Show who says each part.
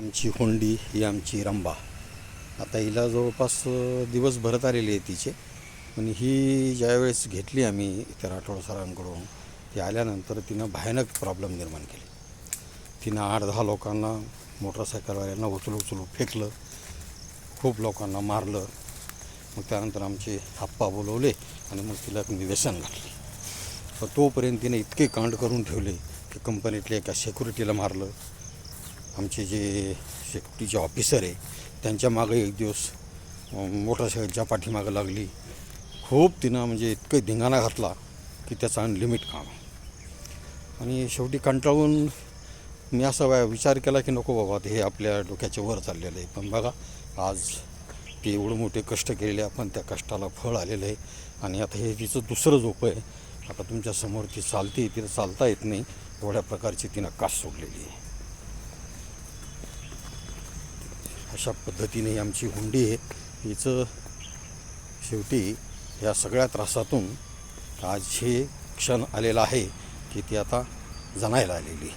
Speaker 1: आमची हुंडी ही आमची रंबा. आता हिला जवळपास दिवस भरत आलेले आहे तिचे. पण ही ज्यावेळेस घेतली आम्ही इतर राठोड सरांकडून ती आल्यानंतर तिनं भयानक प्रॉब्लेम निर्माण केले. तिनं आठ दहा लोकांना मोटरसायकलवाल्यांना उचलू उचलू फेकलं खूप लोकांना मारलं. मग त्यानंतर आमचे आप्पा बोलवले आणि मग तिला मी व्यसन घातले. तर तोपर्यंत तिने इतके कांड करून ठेवले की कंपनीतले एका सेक्युरिटीला मारलं. आमचे जे सेफ्टीचे ऑफिसर आहे त्यांच्या मागं एक दिवस मोटरसायकलच्या पाठीमागं लागली. खूप तिनं म्हणजे इतकं धिंगाणा घातला की त्याचा अनलिमिट काम आणि शेवटी कंटाळून मी असा विचार केला की नको बाबा हे आपल्या डोक्याच्या वर चाललेलं आहे. पण बघा आज ते एवढं मोठे कष्ट केलेले आपण त्या कष्टाला फळ आलेलं आहे. आणि आता हे तिचं दुसरं झोप आहे. आता तुमच्यासमोर ती चालते तिला चालता येत नाही. एवढ्या प्रकारची तिनं कास सोडलेली आहे. अशा पद्धतीने आमची हुंडी आहे. हिचं शेवटी या सगळ्या त्रासातून आज हे क्षण आलेला आहे की ती आता जणायला आलेली